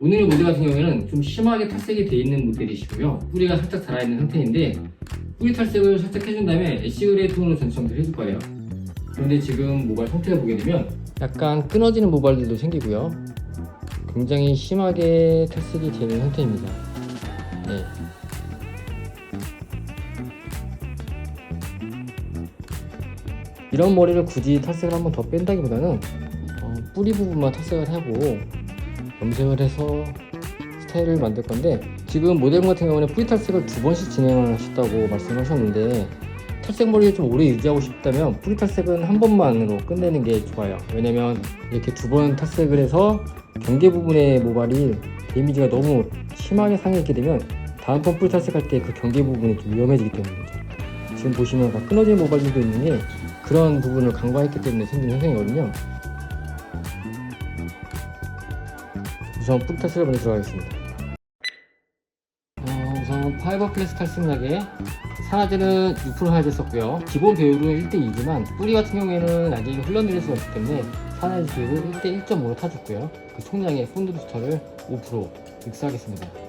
오늘의 모델 같은 경우에는 좀 심하게 탈색이 되어 있는 모델이시고요. 뿌리가 살짝 살아있는 상태인데 뿌리 탈색을 살짝 해준 다음에 애쉬 그레이 톤으로 전체 정리를 해줄 거예요. 그런데 지금 모발 상태를 보게 되면 약간 끊어지는 모발들도 생기고요. 굉장히 심하게 탈색이 되는 상태입니다. 네. 이런 머리를 굳이 탈색을 한번 더 뺀다기보다는 어, 뿌리 부분만 탈색을 하고 염색을 해서 스타일을 만들 건데 지금 모델 같은 경우는 뿌리 탈색을 두 번씩 진행을 하셨다고 말씀을 하셨는데 탈색 머리를 좀 오래 유지하고 싶다면 뿌리 탈색은 한 번만으로 끝내는 게 좋아요. 왜냐면 이렇게 두 번 탈색을 해서 경계 부분의 모발이 데미지가 너무 심하게 상했게 되면 다음번 뿌리 탈색할 때 그 경계 부분이 좀 위험해지기 때문이죠. 지금 보시면 다 끊어진 모발들도 있는 게 그런 부분을 간과했기 때문에 생긴 현상이거든요 우선 뿌리 탈색을 먼저 들어가겠습니다. 어, 우선 파이버 플래스 탈색약에 산화제는 6% 산화제 썼고요. 기본 배율은 1대2지만 뿌리 같은 경우에는 아직 흘러내릴 수가 있기 때문에 산화제 비율을 1대 1.5로 타줬고요. 그 총량의 폰드부스터를 5% 믹스하겠습니다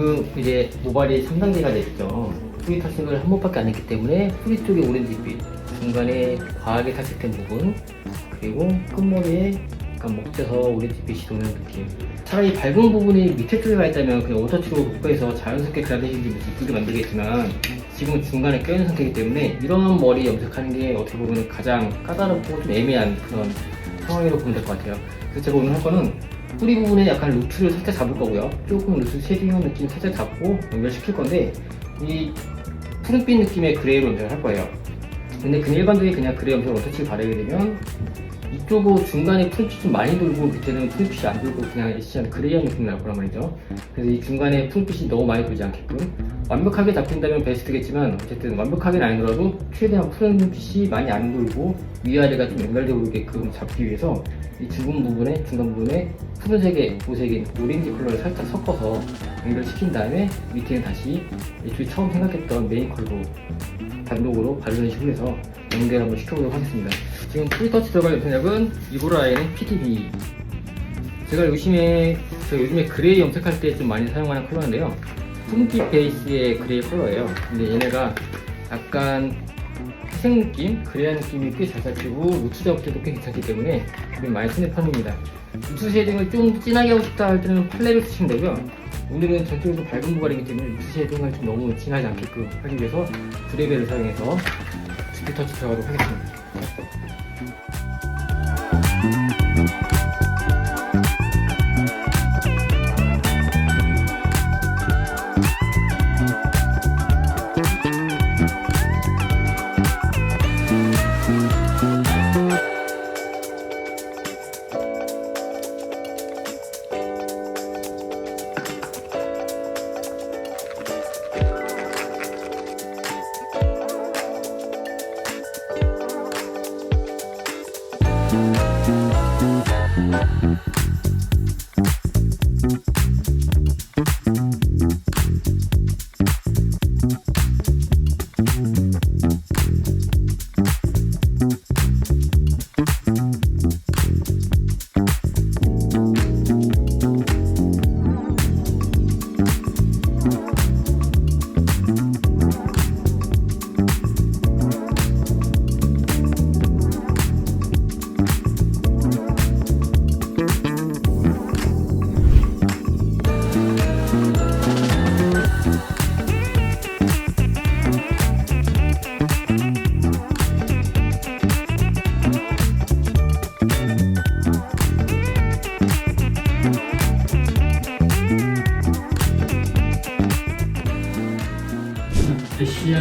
지금 이제 모발이 3단계가 됐죠. 뿌리 탈색을 한 번밖에 안 했기 때문에 뿌리 쪽에 오렌지빛, 중간에 과하게 탈색된 부분, 그리고 끝머리에 약간 먹져서 오렌지빛이 도는 느낌. 차라리 밝은 부분이 밑에 쪽에 가 있다면 그냥 오터치로 복구해서 자연스럽게 그라데이션이 이쁘게 만들겠지만 지금은 중간에 껴있는 상태이기 때문에 이런 머리 염색하는 게 어떻게 보면 가장 까다롭고 좀 애매한 그런 상황이라고 보면 될 것 같아요. 그래서 제가 오늘 할 거는 뿌리 부분에 약간 루트를 살짝 잡을 거고요. 조금 루트 쉐딩한 느낌 살짝 잡고 연결시킬 건데 이 푸른빛 느낌의 그레이로 염색을 할 거예요. 근데 그 일반적인 그냥 그레이 염색을 어떻게 바르게 되면 이쪽은 중간에 푸른빛이 좀 많이 돌고 밑에는 푸른빛이 안 돌고 그냥 애쉬한 그레이한 느낌이 날 거란 말이죠. 그래서 이 중간에 푸른빛이 너무 많이 돌지 않게끔 완벽하게 잡힌다면 베스트겠지만 어쨌든 완벽하게는 아니더라도 최대한 푸른빛이 많이 안 돌고 위아래가 좀 연결되어 오게끔 잡기 위해서 이 중간 부분에 중간 부분에 푸른색의 보색인 오렌지 컬러를 살짝 섞어서 연결시킨 다음에 밑에는 다시 애초에 처음 생각했던 메인 컬러 단독으로 바르는 식으로 해서 연결 한번 시켜보도록 하겠습니다. 지금 프리터치 들어갈 염색약은 이보라에는 PTB 제가 요즘에 저 요즘에 그레이 염색할 때 좀 많이 사용하는 컬러인데요. 푸른빛 베이스의 그레이 컬러예요. 근데 얘네가 약간 회색 느낌, 그레이한 느낌이 꽤 잘 잡히고 루트 때도 꽤 괜찮기 때문에 좀 많이 쓰는 편입니다. 루트 쉐딩을 좀 진하게 하고 싶다 할 때는 팔레를 쓰시면 되고요. 오늘은 전체적으로 밝은 모발이기 때문에 루트 쉐딩을 좀 너무 진하지 않게끔 하기 위해서 브레벨을 사용해서 스피 터치 들어가도록 하겠습니다. Mm-hmm.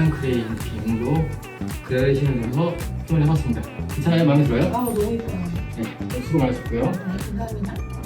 그레이 비용으로 넣어서 표현해봤습니다. 괜찮아요? 마음에 들어요? 아 너무 예뻐요. 네, 수고 많으셨고요. 네, 감사합니다.